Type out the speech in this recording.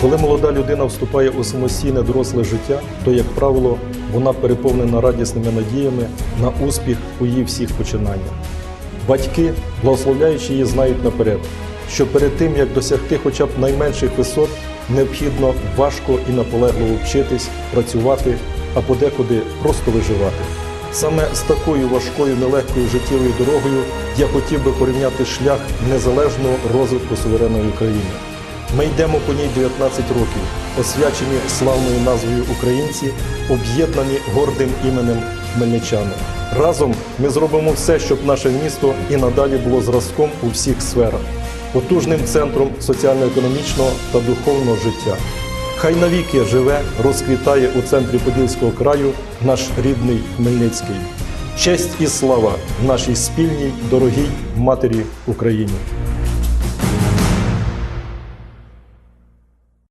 Коли молода людина вступає у самостійне доросле життя, то, як правило, вона переповнена радісними надіями на успіх у її всіх починаннях. Батьки, благословляючи її, знають наперед, що перед тим, як досягти хоча б найменших висот, необхідно важко і наполегливо вчитись, працювати, а подекуди просто виживати. Саме з такою важкою нелегкою життєвою дорогою я хотів би порівняти шлях незалежного розвитку суверенної України. Ми йдемо по ній 19 років, освячені славною назвою Українці, об'єднані гордим іменем Хмельничани. Разом ми зробимо все, щоб наше місто і надалі було зразком у всіх сферах, потужним центром соціально-економічного та духовного життя. Хай навіки живе, розквітає у центрі Подільського краю наш рідний Хмельницький. Честь і слава нашій спільній, дорогій матері Україні.